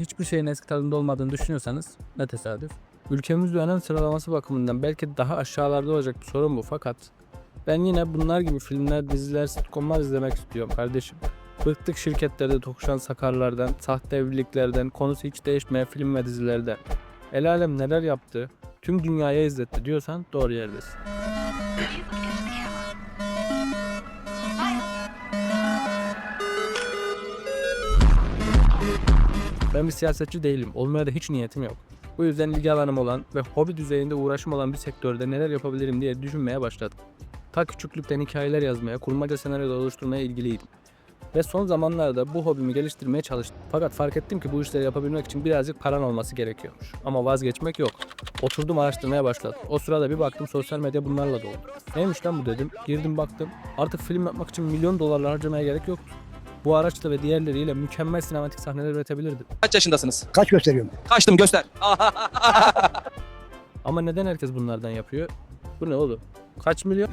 hiçbir şeyin eski tadında olmadığını düşünüyorsanız ne tesadüf. Ülkemizde önem sıralaması bakımından belki daha aşağılarda olacak bir sorun bu fakat ben yine bunlar gibi filmler, diziler, sitcomlar izlemek istiyorum kardeşim. Bıktık şirketlerde tokuşan sakarlardan, sahte evliliklerden, konusu hiç değişmeyen film ve dizilerden. El alem neler yaptı, tüm dünyaya izletti diyorsan doğru yerdesin. Ben bir siyasetçi değilim. Olmaya da hiç niyetim yok. Bu yüzden ilgi alanım olan ve hobi düzeyinde uğraşım olan bir sektörde neler yapabilirim diye düşünmeye başladım. Ta küçüklükten hikayeler yazmaya, kurmaca senaryolar oluşturmaya ilgiliydim. Ve son zamanlarda bu hobimi geliştirmeye çalıştım. Fakat fark ettim ki bu işleri yapabilmek için birazcık paran olması gerekiyormuş. Ama vazgeçmek yok. Oturdum araştırmaya başladım. O sırada bir baktım sosyal medya bunlarla dolu. Neymiş lan bu dedim. Girdim baktım. Artık film yapmak için milyon dolarlar harcamaya gerek yoktu. Bu araçla ve diğerleriyle mükemmel sinematik sahneler üretebilirdim. Kaç yaşındasınız? Kaç gösteriyorum? Kaçtım göster. Ama neden herkes bunlardan yapıyor? Bu ne oğlum? Kaç milyon?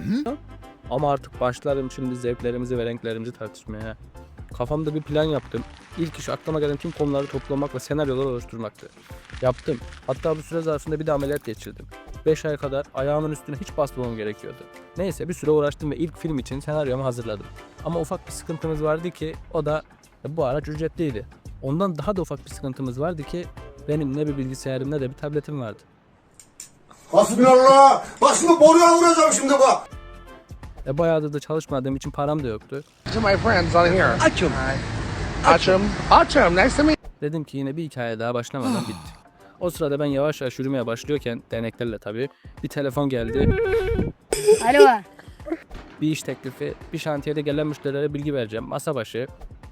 Ama artık başlarım şimdi zevklerimizi ve renklerimizi tartışmaya. Kafamda bir plan yaptım. İlk iş aklıma gelen tüm konuları toplamak ve senaryolar oluşturmaktı. Yaptım. Hatta bu süre zarfında bir de ameliyat geçirdim. 5 ay kadar ayağımın üstüne hiç basmamam gerekiyordu. Neyse bir süre uğraştım ve ilk film için senaryomu hazırladım. Ama ufak bir sıkıntımız vardı ki o da bu araç ücretliydi. Ondan daha da ufak bir sıkıntımız vardı ki benim ne bir bilgisayarım ne de bir tabletim vardı. Hasbinallah. Başımı boruya vuracağım şimdi bak. E bayağıdır da çalışmadığım için param da yoktu. to my friends on here. Achum. Achum. Achum. Nice to meet Dedim ki yine bir hikaye daha başlamadan bitti. O sırada ben yavaş yavaş yürümeye başlıyorken deneklerle tabii bir telefon geldi. Alo. Bir iş teklifi, bir şantiyede gelen müşterilere bilgi vereceğim. Masa başı,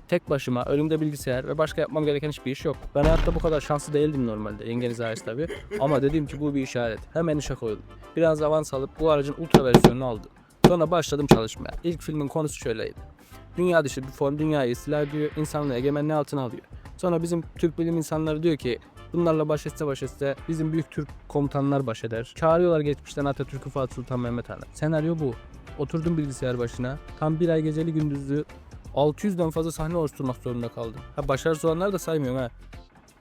tek başıma, önümde bilgisayar ve başka yapmam gereken hiçbir iş yok. Ben hayatta bu kadar şanslı değildim normalde. Yengeniz hariç tabii. Ama dedim ki bu bir işaret. Hemen işe koyuldum. Biraz avans alıp bu aracın ultra versiyonunu aldım. Sonra başladım çalışmaya. İlk filmin konusu şöyleydi. Dünya dışı bir form dünyayı istila ediyor, insanlığı egemenliği altına alıyor. Sonra bizim Türk bilim insanları diyor ki bunlarla baş etse baş etse bizim büyük Türk komutanlar baş eder. Çağırıyorlar geçmişten Atatürk'ü Fatih Sultan Mehmet Han'ı. Senaryo bu. Oturdum bilgisayar başına. Tam bir ay geceli gündüzlü 600'den fazla sahne oluşturmak zorunda kaldım. Ha başarısız olanları da saymıyorum ha.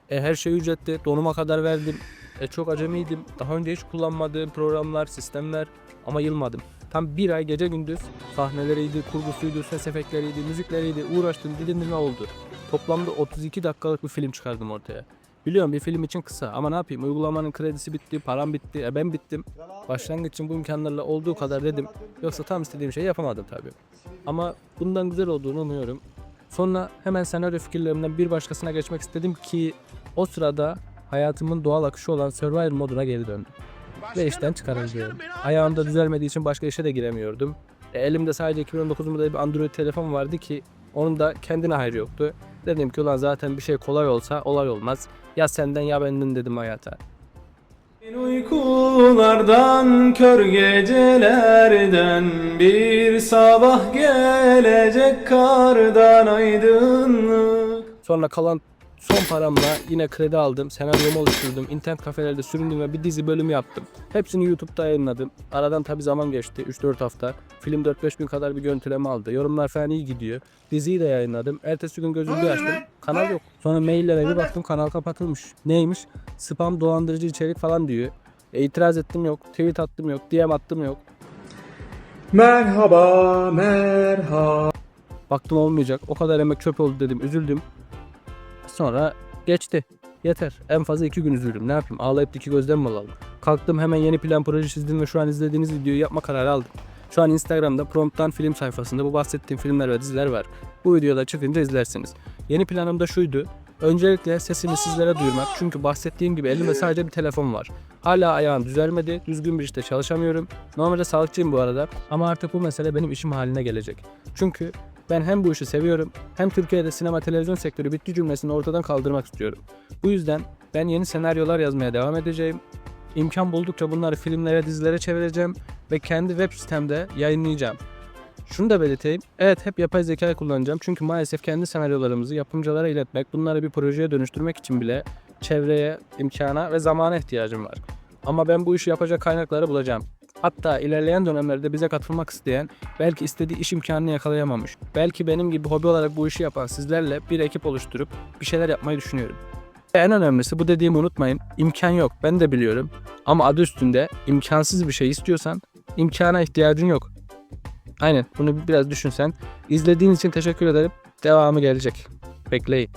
E, her şey ücretli. Donuma kadar verdim. E, çok acemiydim. Daha önce hiç kullanmadığım programlar, sistemler ama yılmadım. Tam bir ay gece gündüz sahneleriydi, kurgusuydu, ses efektleriydi, müzikleriydi, uğraştım, dilim ne oldu. Toplamda 32 dakikalık bir film çıkardım ortaya. Biliyorum bir film için kısa ama ne yapayım uygulamanın kredisi bitti, param bitti, e ben bittim. Başlangıç için bu imkanlarla olduğu kadar dedim. Yoksa tam istediğim şeyi yapamadım tabii. Ama bundan güzel olduğunu umuyorum. Sonra hemen senaryo fikirlerimden bir başkasına geçmek istedim ki o sırada hayatımın doğal akışı olan Survivor moduna geri döndüm. Ve işten çıkarıldım. Ayağımda düzelmediği için başka işe de giremiyordum. E, elimde sadece 2019 model bir Android telefon vardı ki onun da kendine hayrı yoktu. Dedim ki ulan zaten bir şey kolay olsa olay olmaz. Ya senden ya benden dedim hayata. Uykulardan kör gecelerden bir sabah gelecek kardan aydınlık. Sonra kalan son paramla yine kredi aldım, senaryomu oluşturdum, internet kafelerde süründüm ve bir dizi bölümü yaptım. Hepsini YouTube'da yayınladım. Aradan tabi zaman geçti, 3-4 hafta. Film 4-5 bin kadar bir görüntüleme aldı. Yorumlar falan iyi gidiyor. Diziyi de yayınladım. Ertesi gün gözümü bir açtım. Kanal yok. Sonra maillere bir baktım kanal kapatılmış. Neymiş? Spam dolandırıcı içerik falan diyor. E, itiraz ettim yok. Tweet attım yok. DM attım yok. Merhaba, merhaba. Baktım olmayacak. O kadar emek çöp oldu dedim. Üzüldüm. Sonra geçti. Yeter. En fazla iki gün üzüldüm. Ne yapayım? Ağlayıp da iki gözden mi alalım? Kalktım hemen yeni plan proje çizdim ve şu an izlediğiniz videoyu yapma kararı aldım. Şu an Instagram'da Prompt'tan film sayfasında bu bahsettiğim filmler ve diziler var. Bu videoda çıkınca izlersiniz. Yeni planım da şuydu. Öncelikle sesimi sizlere duyurmak çünkü bahsettiğim gibi elimde sadece bir telefon var. Hala ayağım düzelmedi, düzgün bir işte çalışamıyorum. Normalde sağlıkçıyım bu arada ama artık bu mesele benim işim haline gelecek. Çünkü ben hem bu işi seviyorum hem Türkiye'de sinema televizyon sektörü bitti cümlesini ortadan kaldırmak istiyorum. Bu yüzden ben yeni senaryolar yazmaya devam edeceğim. İmkan buldukça bunları filmlere, dizilere çevireceğim ve kendi web sitemde yayınlayacağım. Şunu da belirteyim. Evet hep yapay zeka kullanacağım. Çünkü maalesef kendi senaryolarımızı yapımcılara iletmek, bunları bir projeye dönüştürmek için bile çevreye, imkana ve zamana ihtiyacım var. Ama ben bu işi yapacak kaynakları bulacağım. Hatta ilerleyen dönemlerde bize katılmak isteyen, belki istediği iş imkanını yakalayamamış, belki benim gibi hobi olarak bu işi yapan sizlerle bir ekip oluşturup bir şeyler yapmayı düşünüyorum. En önemlisi bu dediğimi unutmayın. İmkan yok. Ben de biliyorum. Ama adı üstünde imkansız bir şey istiyorsan imkana ihtiyacın yok. Aynen. Bunu biraz düşünsen. İzlediğiniz için teşekkür ederim. Devamı gelecek. Bekleyin.